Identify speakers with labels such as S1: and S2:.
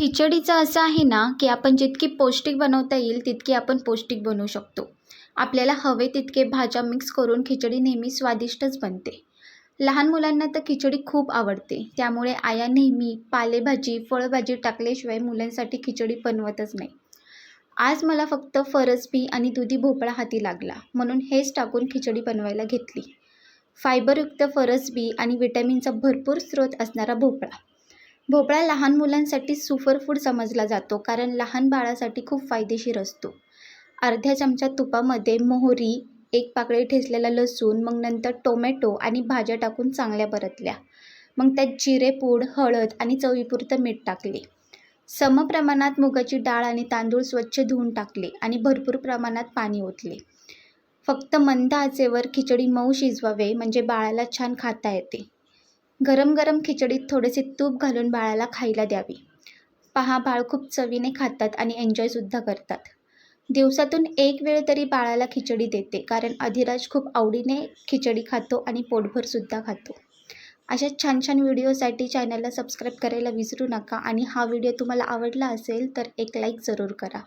S1: खिचडीचं असं आहे ना की आपण जितकी पौष्टिक बनवता येईल तितकी आपण पौष्टिक बनवू शकतो. आपल्याला हवे तितके भाज्या मिक्स करून खिचडी नेहमी स्वादिष्टच बनते. लहान मुलांना तर खिचडी खूप आवडते. त्यामुळे आया नेहमी पालेभाजी फळभाजी टाकल्याशिवाय मुलांसाठी खिचडी बनवतच नाही. आज मला फक्त फरसबी आणि दुधी भोपळा हाती लागला. म्हणून हेच टाकून खिचडी बनवायला घेतली. फायबरयुक्त फरसबी आणि विटॅमिनचा भरपूर स्रोत असणारा भोपळा. भोपळा लहान मुलांसाठी सुपरफूड समजला जातो कारण लहान बाळासाठी खूप फायदेशीर असतो. अर्ध्या चमचा तुपामध्ये मोहरी एक पाकळी ठेचलेला लसूण मग नंतर टोमॅटो आणि भाज्या टाकून चांगल्या परतल्या. मग त्यात जिरेपूड हळद आणि चवीपुरतं मीठ टाकले. समप्रमाणात मुगाची डाळ आणि तांदूळ स्वच्छ धुवून टाकले आणि भरपूर प्रमाणात पाणी ओतले. फक्त मंद आचेवर खिचडी मऊ शिजवावे म्हणजे बाळाला छान खाता येते. गरम गरम खिचडीत थोडेसे तूप घालून बाळाला खायला द्यावी. पहा बाळ खूप चवीने खातात आणि एन्जॉयसुद्धा करतात. दिवसातून एक वेळ तरी बाळाला खिचडी देते कारण अधिराज खूप आवडीने खिचडी खातो आणि पोटभरसुद्धा खातो. अशा छान छान व्हिडिओसाठी चॅनलला सबस्क्राईब करायला विसरू नका आणि हा व्हिडिओ तुम्हाला आवडला असेल तर एक लाईक जरूर करा.